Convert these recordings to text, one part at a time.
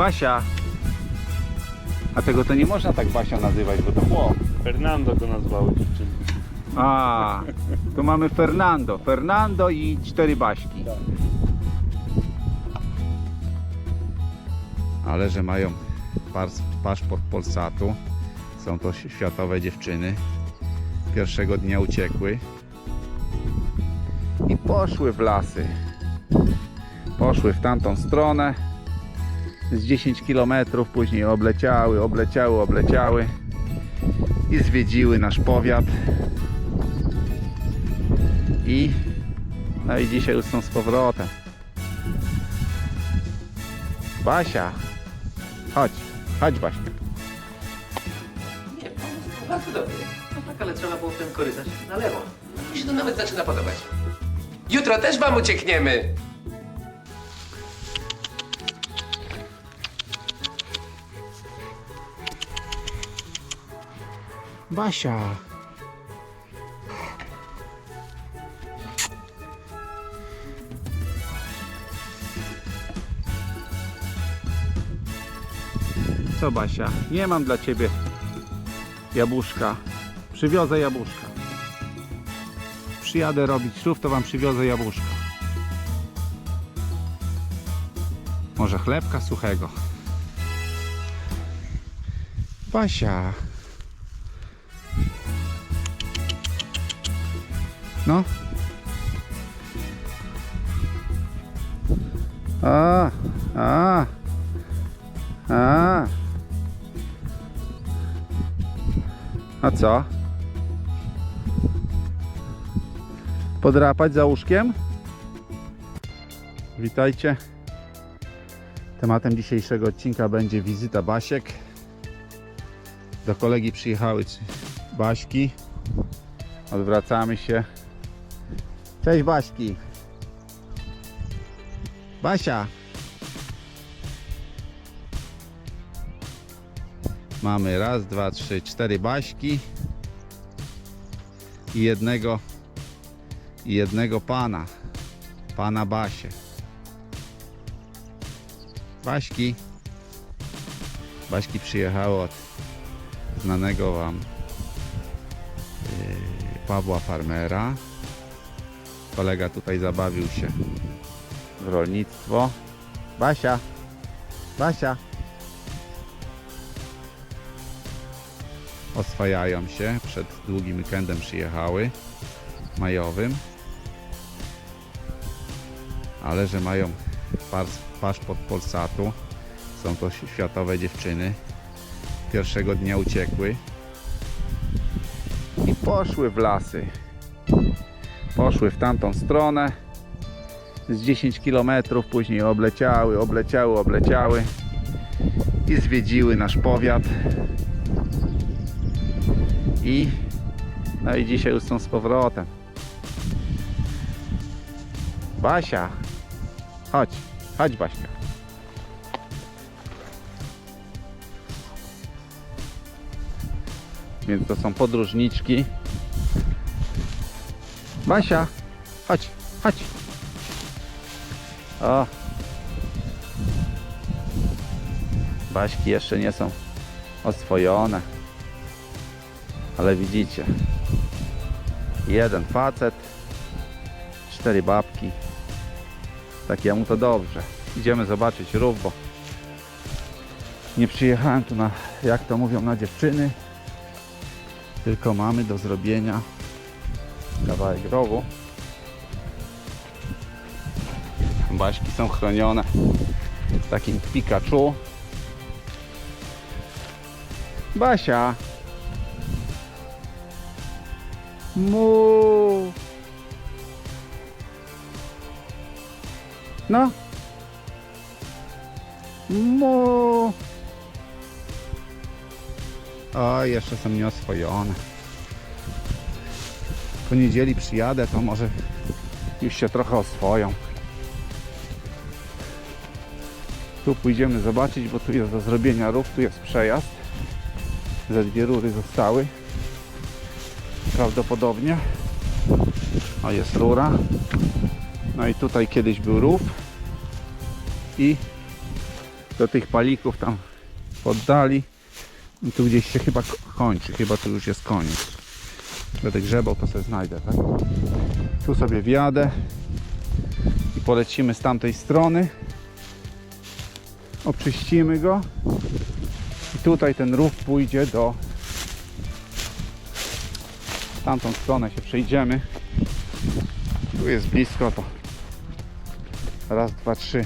Basia. A tego to nie można tak Basia nazywać, bo to chłop. Fernando go nazwały dziewczyny. A, tu mamy Fernando. Fernando i cztery Baśki. Ale że mają pas- paszport Polsatu. Są to światowe dziewczyny. Pierwszego dnia uciekły. I poszły w lasy. Poszły w tamtą stronę. Z 10 km później obleciały, obleciały, obleciały. I zwiedziły nasz powiat. I no i dzisiaj już są z powrotem. Basia, chodź, chodź Basia. Nie, bardzo dobry. No tak, ale trzeba było w ten korytarz na lewo. Mi się to nawet zaczyna podobać. Jutro też wam uciekniemy. Basia. Co Basia? Nie mam dla ciebie jabłuszka. Przywiozę jabłuszka. Przyjadę robić ślub, to wam przywiozę jabłuszka. Może chlebka suchego. Basia. No. A, a, a. A co? Podrapać za łóżkiem? Witajcie. Tematem dzisiejszego odcinka będzie wizyta Basiek. Do kolegi przyjechały Baśki. Odwracamy się. Cześć Baśki. Basia. Mamy raz, dwa, trzy, cztery Baśki. I jednego i jednego pana. Pana Basie. Baśki. Baśki przyjechały od znanego wam yy, Pawła Farmera. Kolega tutaj zabawił się w rolnictwo. Basia, Basia. Oswajają się. Przed długim weekendem przyjechały. Majowym. Ale że mają pas, paszport Polsatu. Są to światowe dziewczyny. Pierwszego dnia uciekły. I poszły w lasy poszły w tamtą stronę. Z 10 km później obleciały, obleciały, obleciały i zwiedziły nasz powiat. I no i dzisiaj już są z powrotem. Basia chodź, chodź Baśka więc to są podróżniczki Basia, chodź, chodź. O. Baśki jeszcze nie są oswojone. Ale widzicie. Jeden facet, cztery babki. Takiemu to dobrze. Idziemy zobaczyć rów, bo nie przyjechałem tu na, jak to mówią, na dziewczyny. Tylko mamy do zrobienia kawałek rowu. Baśki są chronione takim Pikachu. Basia. Mu. No. Mu. O, jeszcze są nieoswojone po niedzieli przyjadę, to może już się trochę oswoją. Tu pójdziemy zobaczyć, bo tu jest do zrobienia rów, tu jest przejazd. Ze dwie rury zostały. Prawdopodobnie. O, jest rura. No i tutaj kiedyś był rów. I do tych palików tam poddali i tu gdzieś się chyba ko- kończy, chyba tu już jest koniec. Będę grzebał, to sobie znajdę, tak? Tu sobie wjadę i polecimy z tamtej strony. Oczyścimy go i tutaj ten rów pójdzie do tamtą stronę się przejdziemy. Tu jest blisko, to raz, dwa, trzy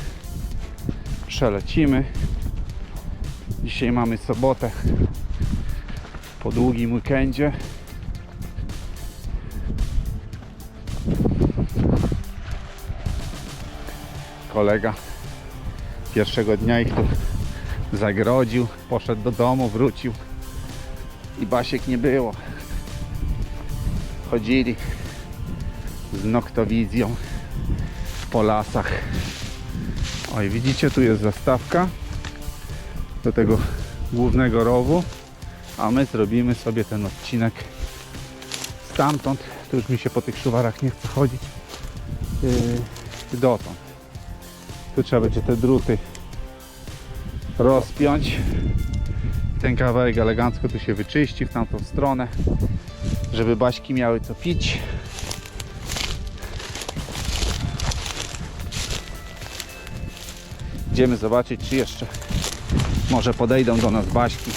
przelecimy. Dzisiaj mamy sobotę po długim weekendzie. Kolega pierwszego dnia ich tu zagrodził, poszedł do domu, wrócił i Basiek nie było. Chodzili z noktowizją po lasach. Oj, widzicie, tu jest zastawka do tego głównego rowu, a my zrobimy sobie ten odcinek stamtąd. Tu już mi się po tych szuwarach nie chce chodzić. Yy, dotąd. Tu trzeba będzie te druty rozpiąć. Ten kawałek elegancko tu się wyczyści w tamtą stronę, żeby baśki miały co pić. Idziemy zobaczyć, czy jeszcze może podejdą do nas baśki.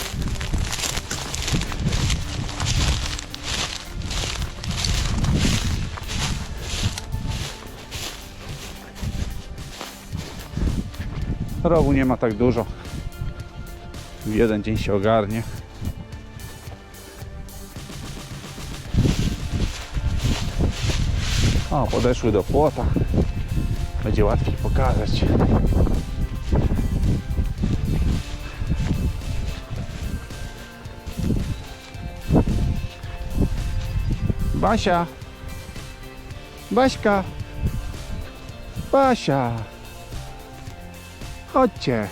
Rowu nie ma tak dużo. W jeden dzień się ogarnie. O, podeszły do płota. Będzie łatwiej pokazać. Basia. Baśka. Basia. Chodźcie.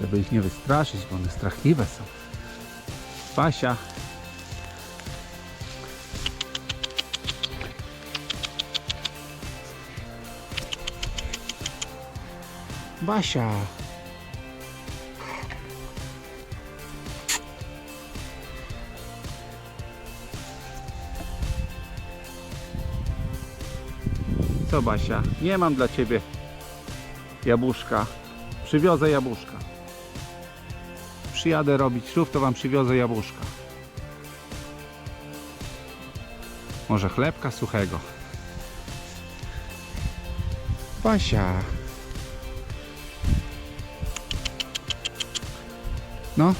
Żeby ich nie wystraszyć, bo one strachliwe są. Basia. Basia. Basia? Nie mam dla ciebie jabłuszka. Przywiozę jabłuszka. Przyjadę robić ślub, to wam przywiozę jabłuszka. Może chlebka suchego. Basia. No.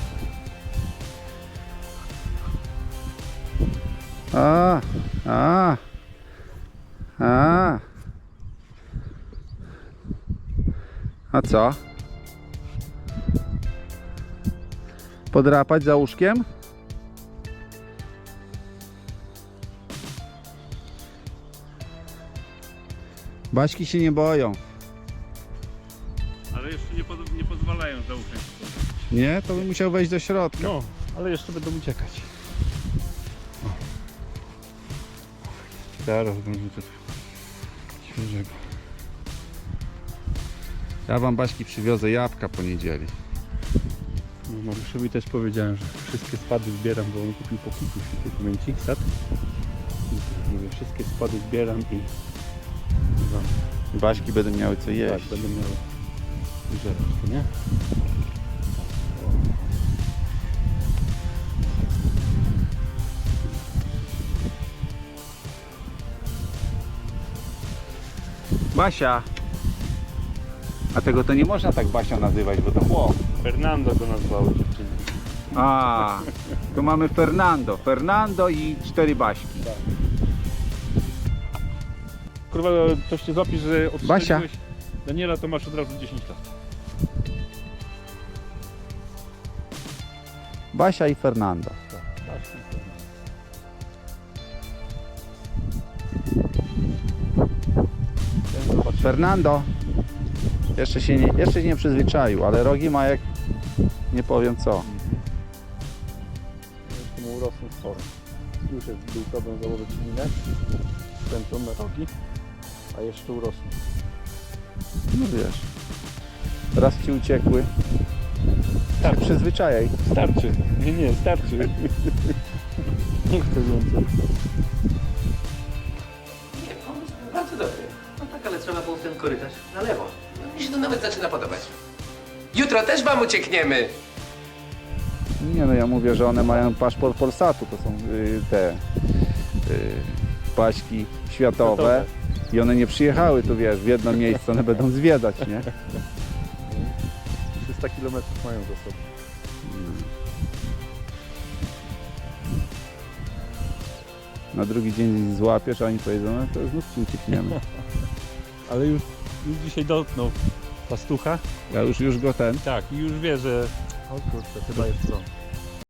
A, a, a. A co? Podrapać za łóżkiem? Baśki się nie boją. Ale jeszcze nie, pod, nie pozwalają zaufań. Nie? To bym musiał wejść do środka. No, ale jeszcze będą uciekać. Zaraz będzie coś świeżego. Ja wam Baśki przywiozę jabłka po niedzieli. No, Mariuszowi też powiedziałem, że wszystkie spady zbieram, bo on kupił po kilku dokumencik, sad. I Mówię, wszystkie spady zbieram i wam Baśki będą miały co tak, jeść. będę miał żerać, nie? Basia! A tego to nie można tak Basia nazywać, bo to chłop. Fernando go nazwały dziewczyny. A, tu mamy Fernando. Fernando i cztery Baśki. Kurwa, coś cię złapi, że Basia. Daniela, to masz od razu 10 lat. Basia i Fernando. Fernando. Jeszcze się nie, jeszcze się nie przyzwyczaił, ale rogi ma jak nie powiem co. Jeszcze mu urosną sporo. Już jest był problem założyć linę. Kręcą na rogi, a jeszcze urosną. No wiesz. Raz ci uciekły. Tak. Przyzwyczajaj. Starczy. Nie, nie, starczy. Nie chcę więcej. Nie, pomysł był bardzo dobry. No tak, ale trzeba było w ten korytarz na lewo. No, mi się to nawet zaczyna podobać. Jutro też wam uciekniemy. Nie no, ja mówię, że one mają paszport Polsatu, to są y, te y, paśki światowe. Światowe. I one nie przyjechały tu, wiesz, w jedno miejsce, one będą zwiedzać, nie? 300 km mają za sobą. Na drugi dzień złapiesz, a oni powiedzą, no to znów ci uciekniemy. Ale już, już dzisiaj dotknął pastucha. Ja już, już go ten. Tak, i już wie, że... O kurczę, chyba jest co.